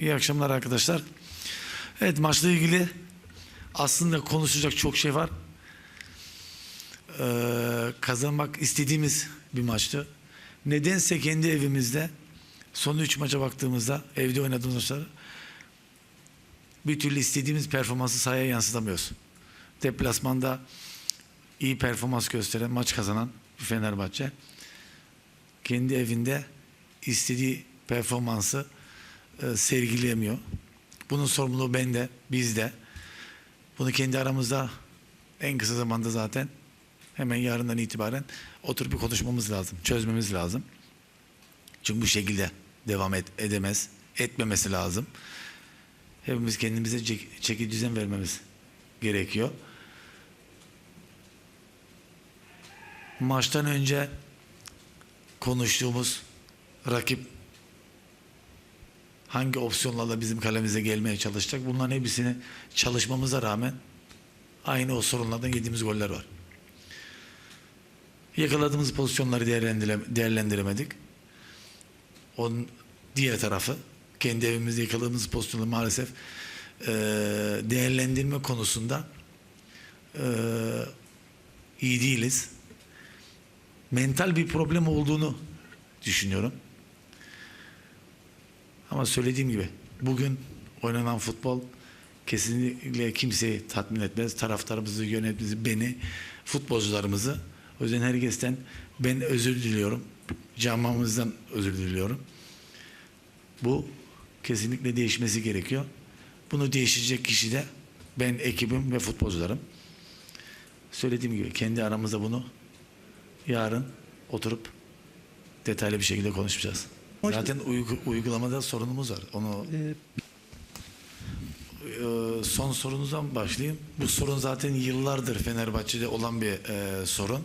İyi akşamlar arkadaşlar. Evet maçla ilgili aslında konuşacak çok şey var. Ee, kazanmak istediğimiz bir maçtı. Nedense kendi evimizde son üç maça baktığımızda evde oynadığımız maçları bir türlü istediğimiz performansı sahaya yansıtamıyoruz. Deplasmanda iyi performans gösteren, maç kazanan Fenerbahçe kendi evinde istediği performansı e, sergileyemiyor. Bunun sorumluluğu bende, bizde. Bunu kendi aramızda en kısa zamanda zaten hemen yarından itibaren oturup bir konuşmamız lazım, çözmemiz lazım. Çünkü bu şekilde devam et, edemez, etmemesi lazım. Hepimiz kendimize çek, çeki düzen vermemiz gerekiyor. Maçtan önce konuştuğumuz rakip hangi opsiyonlarla bizim kalemize gelmeye çalışacak bunların hepsini çalışmamıza rağmen aynı o sorunlardan yediğimiz goller var. Yakaladığımız pozisyonları değerlendire, değerlendiremedik. Onun diğer tarafı kendi evimizde yakaladığımız pozisyonu maalesef eee, değerlendirme konusunda eee, iyi değiliz. Mental bir problem olduğunu düşünüyorum. Ama söylediğim gibi bugün oynanan futbol kesinlikle kimseyi tatmin etmez. Taraftarımızı, yönetimizi, beni, futbolcularımızı. O yüzden herkesten ben özür diliyorum. Camamızdan özür diliyorum. Bu kesinlikle değişmesi gerekiyor. Bunu değişecek kişi de ben, ekibim ve futbolcularım. Söylediğim gibi kendi aramızda bunu yarın oturup detaylı bir şekilde konuşacağız. Zaten uygu- uygulamada sorunumuz var. Onu Ee, e, son sorunuzdan başlayayım. Bu sorun zaten yıllardır Fenerbahçe'de olan bir e, sorun.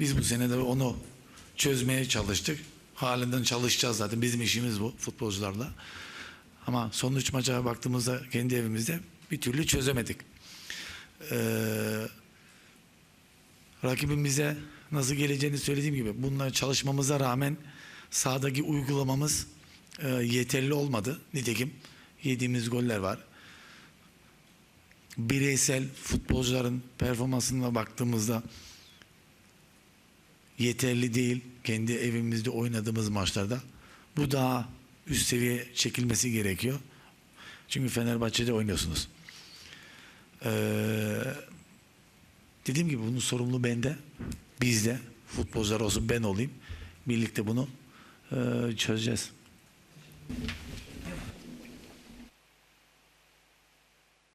Biz bu sene de onu çözmeye çalıştık. Halinden çalışacağız zaten. Bizim işimiz bu futbolcularla. Ama son üç maça baktığımızda kendi evimizde bir türlü çözemedik. Ee, rakibimize nasıl geleceğini söylediğim gibi bununla çalışmamıza rağmen sahadaki uygulamamız e, yeterli olmadı. Nitekim yediğimiz goller var. Bireysel futbolcuların performansına baktığımızda yeterli değil. Kendi evimizde oynadığımız maçlarda. Bu daha üst seviye çekilmesi gerekiyor. Çünkü Fenerbahçe'de oynuyorsunuz. Ee, dediğim gibi bunun sorumluluğu bende, bizde. Futbolcular olsun ben olayım. Birlikte bunu ee, çözeceğiz.